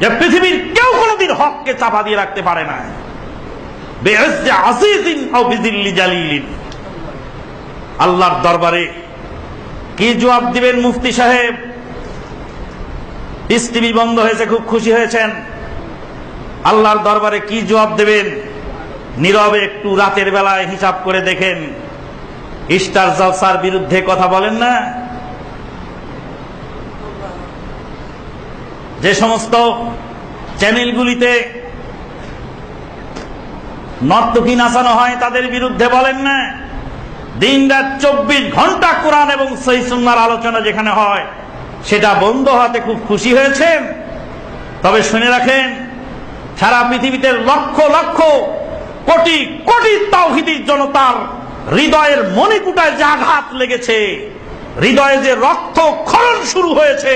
যে পৃথিবীর কেউ কোনোদিন হককে চাপা দিয়ে রাখতে পারে না। আল্লাহর দরবারে কি জবাব দিবেন মুফতি সাহেব? পিস টিভি বন্ধ হয়েছে, খুব খুশি হয়েছেন। আল্লাহর দরবারে কি জবাব দেবেন? নীরবে একটু রাতের বেলায় হিসাব করে দেখেন। ইস্টার জলসার বিরুদ্ধে কথা বলেন না। যে সমস্ত চ্যানেলগুলিতে নর্তকী নাচানো হয়, তাদের বিরুদ্ধে বলেন না। দিন রাত চব্বিশ ঘণ্টা কোরআন এবং সহিসুন্নার আলোচনা যেখানে হয়, সেটা বন্ধ হতে খুব খুশি হয়েছেন। তবে শুনে রাখেন, সারা পৃথিবীতে লক্ষ লক্ষ কোটি কোটি তাওহিদির জনতার হৃদয়ের মণিকুটায় যে আঘাত লেগেছে, হৃদয়ে যে রক্ত খরণ শুরু হয়েছে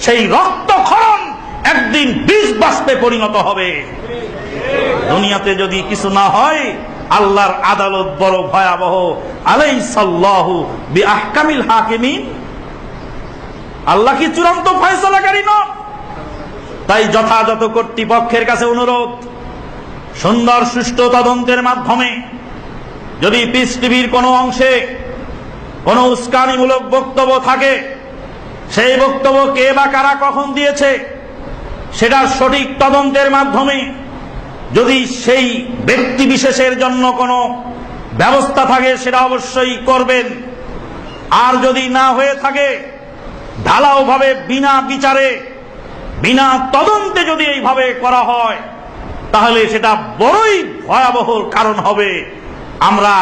সেই রক্ত খরণ একদিন বীজ বাস্পে পরিণত হবে। দুনিয়াতে যদি কিছু না হয়, আল্লাহর আদালত বড় ভয়াবহ। আলাই সাল্লাহু বি আহকামিল হাকিমিন। আল্লাহ কি চূড়ান্ত ফয়সলাকারী নন? তাই যথাযথ কর্তৃপক্ষের কাছে অনুরোধ, সুন্দর সুষ্ঠু তদন্তের মাধ্যমে যদি পিস টিভির কোনো অংশে কোনো উস্কানিমূলক বক্তব্য থাকে সেই বক্তব্য কে বা কারা কখন দিয়েছে, সেটা সঠিক তদন্তের মাধ্যমে যদি সেই ব্যক্তি বিশেষের জন্য কোনো ব্যবস্থা থাকে, সেটা অবশ্যই করবেন। আর যদি না হয়ে থাকে, ঢালাওভাবে বিনা বিচারে, বিনা তদন্তে যদি এইভাবে করা হয়, তাহলে সেটা বড়ই ভয়াবহ কারণ হবে। আমরা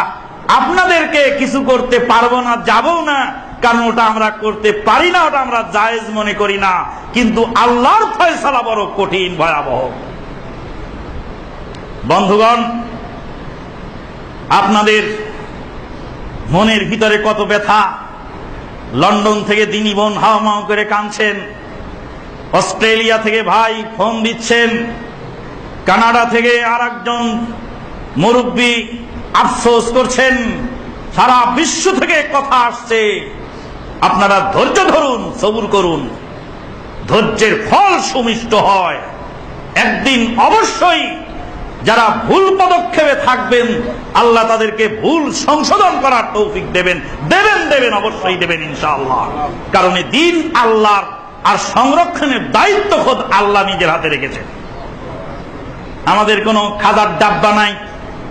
আপনাদেরকে কিছু করতে পারব না যাবও না। কারণ ওটা আমরা করতে পারি না, ওটা আমরা জায়েজ মনে করি না। কিন্তু আল্লাহর ফয়সালা বড় কঠিন, ভয়াবহ। বন্ধুগণ, আপনাদের মনের ভিতরে কত ব্যথা? লন্ডন থেকে দিনী বোন হাওয়া করে কাঁদছেন। অস্ট্রেলিয়া থেকে ভাই ফোন দিচ্ছেন। কানাডা থেকে আর একজন মুরব্বী আফসোস করছেন। সারা বিশ্ব থেকে কথা আসছে। আপনারা ধৈর্য ধরুন, সবুর করুন। ধৈর্যের ফল সুমিষ্ট হয়। একদিন অবশ্যই যারা ভুল পদক্ষেপে থাকবেন, আল্লাহ তাদেরকে ভুল সংশোধন করার তৌফিক দেবেন। দেবেন দেবেন, অবশ্যই দেবেন, ইনশাআল্লাহ। কারণ দিন আল্লাহর আর সংরক্ষণের দায়িত্ব খোদ আল্লাহ নিজের হাতে রেখেছেন আমাদের কোনো খাদার ডাব্বা নাই,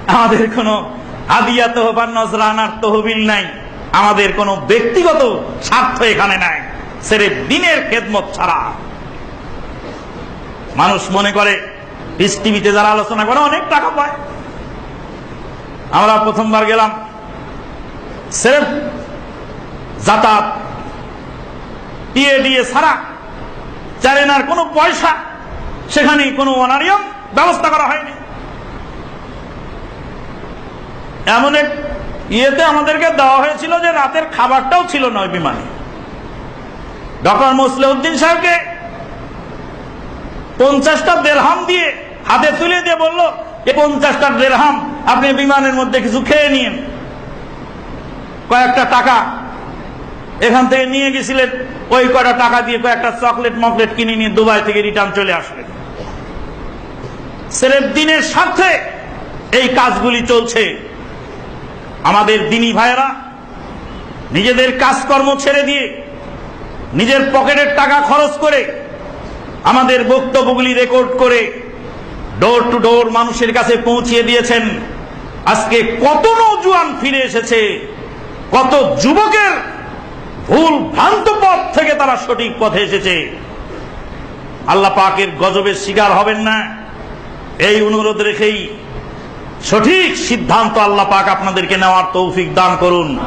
আমাদের কোনো হাদিয়া তহবান নজরানার তহবিল নাই। আমাদের কোনো ব্যক্তিগত স্বার্থ এখানে নাই। সেরে দিনের খেদমত ছাড়া। মানুষ মনে করে, পিস টিভিতে যারা আলোচনা করে, অনেক টাকা পায়। আমরা প্রথমবার গেলাম। সেরেফ যাতায়াত দিয়ে দিয়ে ছাড়া চারেনার কোনো পয়সা সেখানে কোনো অনারিয়ম ব্যবস্থা করা হয়নি। এমন এক ইয়েতে আমাদেরকে দেওয়া হয়েছিল যে রাতের খাবারটাও ছিল নয় বিমানে। ডক্টর মুসলিউদ্দিন সাহেবকে পঞ্চাশটা দেড়হাম দিয়ে হাতে তুলে দিয়ে বলল যে পঞ্চাশটা দেড়হাম আপনি বিমানের মধ্যে কিছু খেয়ে নিন কয়েকটা টাকা এখান থেকে নিয়ে গেছিলেন, ওই কটা টাকা দিয়ে কয়েকটা চকলেট মকলেট কিনে নিয়ে দুবাই থেকে রিটার্ন চলে আসলেন। সেরেফ দিনের স্বার্থে এই কাজগুলি চলছে। আমাদের দিনী ভাইয়েরা, নিজেদের কাজকর্ম ছেড়ে দিয়ে, নিজের পকেটের টাকা খরচ করে, আমাদের বক্তব্যগুলি রেকর্ড করে ডোর টু ডোর মানুষের কাছে পৌঁছিয়ে দিয়েছেন। আজকে কত নৌজুয়ান ফিরে এসেছে, কত যুবকের ভুল ভ্রান্ত পথ থেকে তারা সঠিক পথে এসেছে। আল্লাহ পাকের গজবের শিকার হবেন না, এই অনুরোধ রেখেই সঠিক সিদ্ধান্ত আল্লাহ পাক আপনাদেরকে নেওয়ার তৌফিক দান করুন।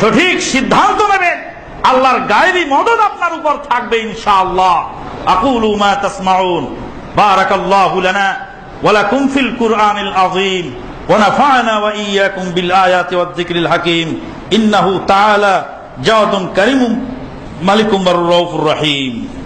সঠিক সিদ্ধান্ত নেবেন। আল্লাহর গায়েবী মদত আপনার উপর থাকবে ইনশাআল্লাহ। আকুলু মা তাসমাউন। বারাকাল্লাহু লানা ওয়া লাকুম ফিল কুরআনিল আযীম। ওয়া নাফা'না ওয়া ইয়্যাকুম বিল আয়াতি ওয়াদ যিকরিল হাকীম। ইন্নাহু তাআলা জাওদুন কারীমুম মালিকুম বাররাউফুর রহিম।